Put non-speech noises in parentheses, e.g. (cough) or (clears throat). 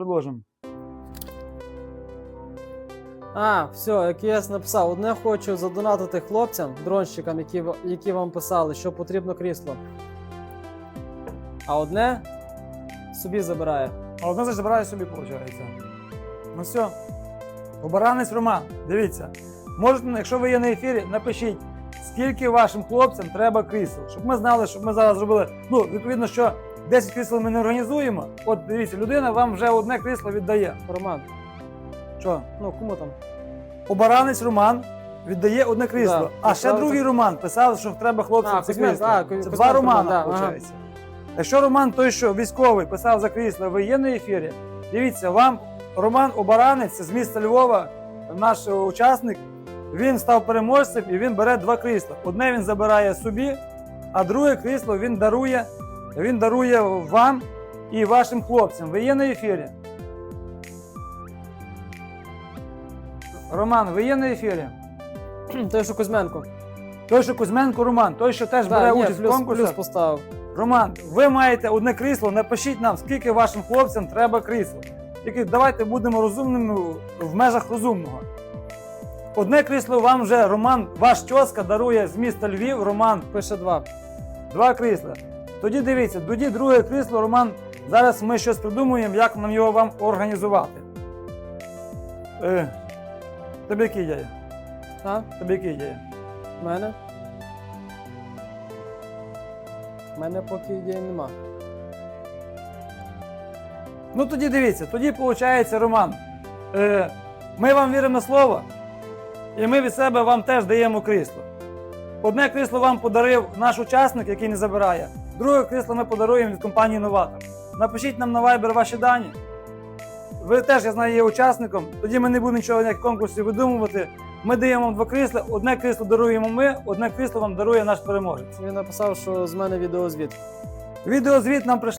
Предложимо. А, все, як я написав, одне хочу задонатити хлопцям, дронщикам, які, які вам писали, що потрібно крісло. А одне собі забирає. А одне забирає собі, виходить. Ну все. Обаранець Роман, дивіться. Можете, якщо ви є на ефірі, напишіть, скільки вашим хлопцям треба крісел, щоб ми знали, щоб ми зараз зробили. Ну, відповідно, що 10 крісел ми не організуємо. От дивіться, людина вам вже одне крісло віддає. Роман, Що? ну кому там? Обаранець Роман віддає одне крісло. Да, а ще другий це. Роман писав, що треба хлопцям А, це Кузьменко, крісло. а, це Кузьменко два Роман, Романа, да, ага. виходить. Якщо Роман той, що військовий писав за крісло, ви є на ефірі, дивіться, вам Роман Обаранець це з міста Львова, наш е, учасник, він став переможцем і він бере два крісла. Одне він забирає собі, а друге крісло він дарує, він дарує вам і вашим хлопцям. Ви є на ефірі. Роман, ви є на ефірі? (clears throat) Той, що Кузьменко. Той, що Кузьменко Роман, той, що теж бере ні, участь в плюс, конкурсах. плюс поставив. Роман, ви маєте одне крісло, напишіть нам, скільки вашим хлопцям треба крісло. Тільки давайте будемо розумними в межах розумного. Одне крісло вам вже Роман, ваш тьоска дарує з міста Львів, Роман, Пише два. два крісла. Тоді дивіться, тоді друге крісло, Роман, зараз ми щось придумуємо, як нам його вам організувати. Е, тобі які ідеї? А? Тобі які ідеї? В мене? В мене поки ідей нема. Ну тоді дивіться, тоді виходить, Роман. Е, ми вам віримо на слово, і ми від себе вам теж даємо крісло. Одне крісло вам подарив наш учасник, який не забирає. Друге крісло ми подаруємо від компанії Новатор. Напишіть нам на Viber ваші дані. Ви теж, я знаю, є учасником. Тоді ми не будемо нічого ніяких конкурсів видумувати. Ми даємо вам два крісла, одне крісло даруємо ми, одне крісло вам дарує наш переможець. Він написав, що з мене відеозвіт. Відеозвіт нам прийшли.